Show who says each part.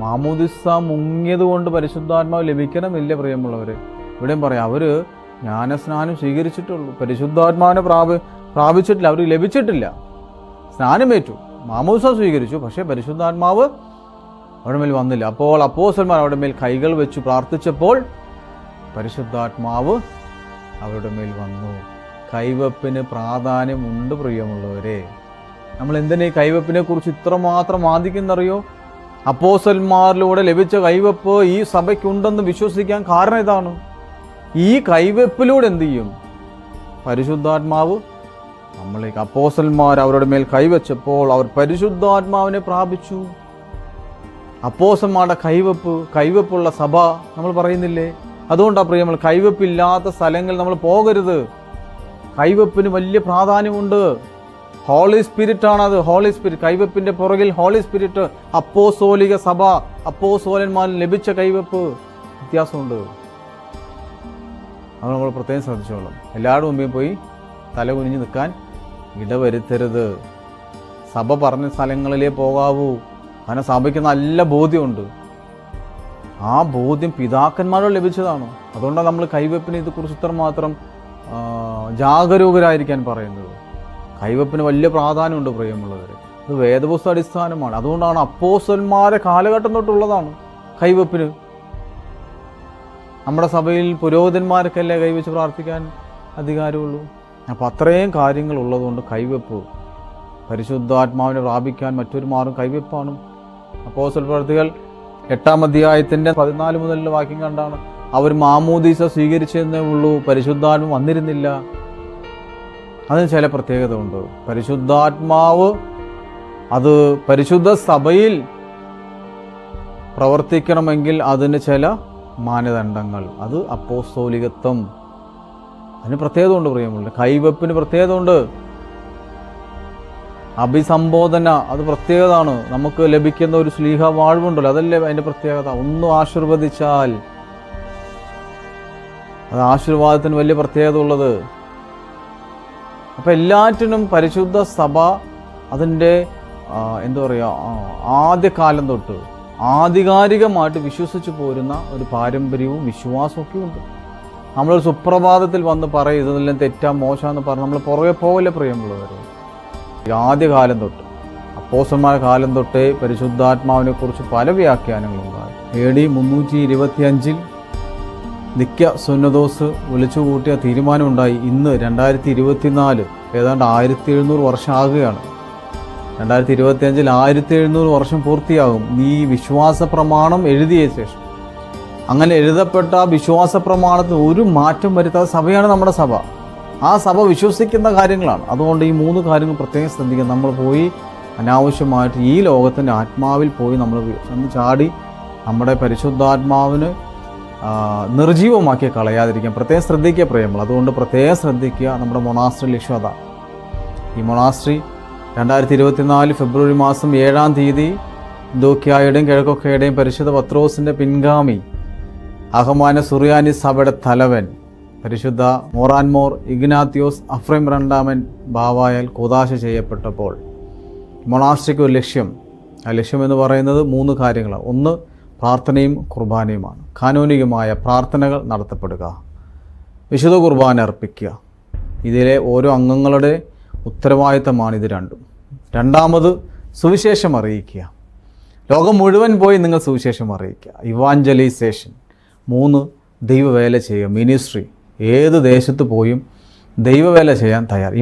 Speaker 1: മാമോദിസ മുങ്ങിയത് കൊണ്ട് പരിശുദ്ധാത്മാവ് ലഭിക്കണമില്ല പ്രിയമുള്ളവർ ഇവിടെയും പറയാം അവർ ജ്ഞാനസ്നാനം സ്വീകരിച്ചിട്ടുള്ളൂ. പരിശുദ്ധാത്മാവിനെ പ്രാപി പ്രാപിച്ചിട്ടില്ല അവർ ലഭിച്ചിട്ടില്ല. സ്നാനമേറ്റു മാമോദിസ സ്വീകരിച്ചു പക്ഷേ പരിശുദ്ധാത്മാവ് അവിടെ മേൽ വന്നില്ല. അപ്പോൾ അപ്പോസന്മാർ അവിടെ മേൽ കൈകൾ വെച്ച് പ്രാർത്ഥിച്ചപ്പോൾ പരിശുദ്ധാത്മാവ് അവരുടെ മേൽ വന്നു. കൈവപ്പിന് പ്രാധാന്യമുണ്ട് പ്രിയമുള്ളവരെ. നമ്മൾ എന്തിനാ ഈ കൈവപ്പിനെ കുറിച്ച് ഇത്രമാത്രം വാദിക്കുന്നറിയോ? അപ്പോസന്മാരിലൂടെ ലഭിച്ച കൈവെപ്പ് ഈ സഭയ്ക്കുണ്ടെന്ന് വിശ്വസിക്കാൻ കാരണം ഇതാണ്. ഈ കൈവെപ്പിലൂടെ എന്ത് ചെയ്യും? പരിശുദ്ധാത്മാവ് നമ്മളേക്ക് അപ്പോസന്മാർ അവരുടെ മേൽ കൈവച്ചപ്പോൾ അവർ പരിശുദ്ധാത്മാവിനെ പ്രാപിച്ചു. അപ്പോസന്മാരുടെ കൈവെപ്പ് കൈവെപ്പുള്ള സഭ നമ്മൾ പറയുന്നില്ലേ? അതുകൊണ്ടാണ് പ്രിയ കൈവെപ്പില്ലാത്ത കൈവപ്പില്ലാത്ത സ്ഥലങ്ങളിൽ നമ്മൾ പോകരുത്. കൈവെപ്പിന് വലിയ പ്രാധാന്യമുണ്ട്. ഹോളി സ്പിരിറ്റ് ആണ് അത് ഹോളി സ്പിരിറ്റ് കൈവപ്പിന്റെ പുറകിൽ ഹോളി സ്പിരിറ്റ് അപ്പോസോലിക സഭ. അപ്പോസോലന്മാരിൽ ലഭിച്ച കൈവപ്പ്. വ്യത്യാസമുണ്ട്. അത് നമ്മൾ പ്രത്യേകം ശ്രദ്ധിച്ചോളാം എല്ലാവരുടെ മുമ്പിൽ പോയി തല കുനിഞ്ഞ് നിൽക്കാൻ ഇടവരുത്തരുത്. സഭ പറഞ്ഞ സ്ഥലങ്ങളിലേ പോകാവൂ. കാരണം സഭയ്ക്ക് നല്ല ബോധ്യമുണ്ട്. ആ ബോധ്യം പിതാക്കന്മാരോട് ലഭിച്ചതാണ്. അതുകൊണ്ടാണ് നമ്മൾ കൈവെപ്പിനെ ഇതേക്കുറിച്ച് ഇത്രമാത്രം ജാഗരൂകരായിരിക്കാൻ പറയുന്നത്. കൈവെപ്പിന് വലിയ പ്രാധാന്യമുണ്ട് പ്രിയമുള്ളവർ അത് വേദപുസ്ത അടിസ്ഥാനമാണ് അതുകൊണ്ടാണ് അപ്പോസന്മാരെ കാലഘട്ടം തൊട്ടുള്ളതാണ് കൈവപ്പിന്. നമ്മുടെ സഭയിൽ പുരോഹിതന്മാർക്കല്ലേ കൈവച്ച് പ്രാർത്ഥിക്കാൻ അധികാരമുള്ളൂ? അപ്പോൾ അത്രയും കാര്യങ്ങൾ ഉള്ളതുകൊണ്ട് കൈവെപ്പ് പരിശുദ്ധാത്മാവിനെ പ്രാപിക്കാൻ മറ്റൊരു മാർഗം കൈവെപ്പാണ്. അപ്പോസൽ പ്രവർത്തികൾ എട്ടാം അധ്യായത്തിന്റെ പതിനാല് മുതലുള്ള വാക്യം കണ്ടാണ് അവർ മാമോദീസ സ്വീകരിച്ചെന്നേ ഉള്ളൂ പരിശുദ്ധാത്മ വന്നിരുന്നില്ല അതിന് ചില പ്രത്യേകത ഉണ്ട്. പരിശുദ്ധാത്മാവ് അത് പരിശുദ്ധ സഭയിൽ പ്രവർത്തിക്കണമെങ്കിൽ അതിന് ചില മാനദണ്ഡങ്ങൾ. അത് അപ്പോസ്തോലികത്വം. അതിന് പ്രത്യേകത ഉണ്ട് പ്രിയമുള്ള കൈവെപ്പിന് പ്രത്യേകത ഉണ്ട്. അഭിസംബോധന അത് പ്രത്യേകതയാണ് നമുക്ക് ലഭിക്കുന്ന ഒരു സ്ലീഹ വാഴ്വുണ്ടല്ലോ അതല്ലേ അതിന്റെ പ്രത്യേകത? ഒന്ന് ആശീർവദിച്ചാൽ. അത് ആശീർവാദത്തിന് വലിയ പ്രത്യേകത ഉള്ളത്. അപ്പം എല്ലാറ്റിനും പരിശുദ്ധ സഭ അതിന്റെ എന്താ പറയുക ആദ്യകാലം തൊട്ട് ആധികാരികമായിട്ട് വിശ്വസിച്ചു പോരുന്ന ഒരു പാരമ്പര്യവും വിശ്വാസവും ഉണ്ട്. നമ്മളൊരു സുപ്രഭാതത്തിൽ വന്ന് പറയും ഇതെല്ലാം തെറ്റാ മോശമെന്ന് പറഞ്ഞ് നമ്മൾ പുറകെ പോകല്ലേ പ്രിയമുള്ളവർ ആദ്യകാലം തൊട്ട് അപ്പോസന്മാരുടെ കാലം തൊട്ടേ പരിശുദ്ധാത്മാവിനെക്കുറിച്ച് പല വ്യാഖ്യാനങ്ങളുണ്ടായി. എ ഡി മുന്നൂറ്റി ഇരുപത്തി അഞ്ചിൽ നിക്ക സുന്നദോസ് വിളിച്ചുകൂട്ടിയ തീരുമാനമുണ്ടായി. ഇന്ന് രണ്ടായിരത്തി ഇരുപത്തിനാല് ഏതാണ്ട് ആയിരത്തി എഴുന്നൂറ് വർഷം ആകുകയാണ് രണ്ടായിരത്തി ഇരുപത്തി അഞ്ചിൽ ആയിരത്തി എഴുന്നൂറ് വർഷം പൂർത്തിയാകും. ഈ വിശ്വാസ പ്രമാണം എഴുതിയ ശേഷം. അങ്ങനെ എഴുതപ്പെട്ട ആ വിശ്വാസ പ്രമാണത്തിന് ഒരു മാറ്റം വരുത്താത്ത സഭയാണ് നമ്മുടെ സഭ. ആ സഭ വിശ്വസിക്കുന്ന കാര്യങ്ങളാണ്. അതുകൊണ്ട് ഈ മൂന്ന് കാര്യങ്ങൾ പ്രത്യേകം ശ്രദ്ധിക്കുക. നമ്മൾ പോയി അനാവശ്യമായിട്ട് ഈ ലോകത്തിന്റെ ആത്മാവിൽ പോയി നമ്മൾ ചാടി നമ്മുടെ പരിശുദ്ധാത്മാവിന് നിർജീവമാക്കി കളയാതിരിക്കാം പ്രത്യേകം ശ്രദ്ധിക്കുക പ്രിയങ്ങൾ അതുകൊണ്ട് പ്രത്യേകം ശ്രദ്ധിക്കുക നമ്മുടെ മൊണാസ്ട്രി ലക്ഷ്യം ഈ മൊണാസ്ട്രി രണ്ടായിരത്തി ഇരുപത്തിനാല് ഫെബ്രുവരി മാസം ഏഴാം തീയതി ദോക്കിയായുടെയും കിഴക്കൊക്കെയുടെയും പരിശുദ്ധ പത്രോസിന്റെ പിൻഗാമി അഹമാന സുറിയാനി സഭയുടെ തലവൻ പരിശുദ്ധ മോറാൻമോർ ഇഗ്നാത്യോസ് അഫ്രൈം രണ്ടാമൻ ബാവായാൽ കുതാശ ചെയ്യപ്പെട്ടപ്പോൾ മൊണാസ്ട്രിക്ക് ഒരു ലക്ഷ്യം. ആ ലക്ഷ്യം എന്ന് പറയുന്നത് മൂന്ന് കാര്യങ്ങളാണ്. ഒന്ന് പ്രാർത്ഥനയും കുർബാനയുമാണ്. കാനൂനികമായ പ്രാർത്ഥനകൾ നടത്തപ്പെടുക. വിശുദ്ധ കുർബാന അർപ്പിക്കുക. ഇതിലെ ഓരോ അംഗങ്ങളുടെ ഉത്തരവാദിത്തമാണ് ഇത് രണ്ടും. രണ്ടാമത് സുവിശേഷം അറിയിക്കുക. ലോകം മുഴുവൻ പോയി നിങ്ങൾ സുവിശേഷം അറിയിക്കുക. ഇവാഞ്ചലൈസേഷൻ. മൂന്ന് ദൈവവേല ചെയ്യുക. മിനിസ്ട്രി. ഏത് ദേശത്ത് പോയും ദൈവവേല ചെയ്യാൻ തയ്യാർ. ഈ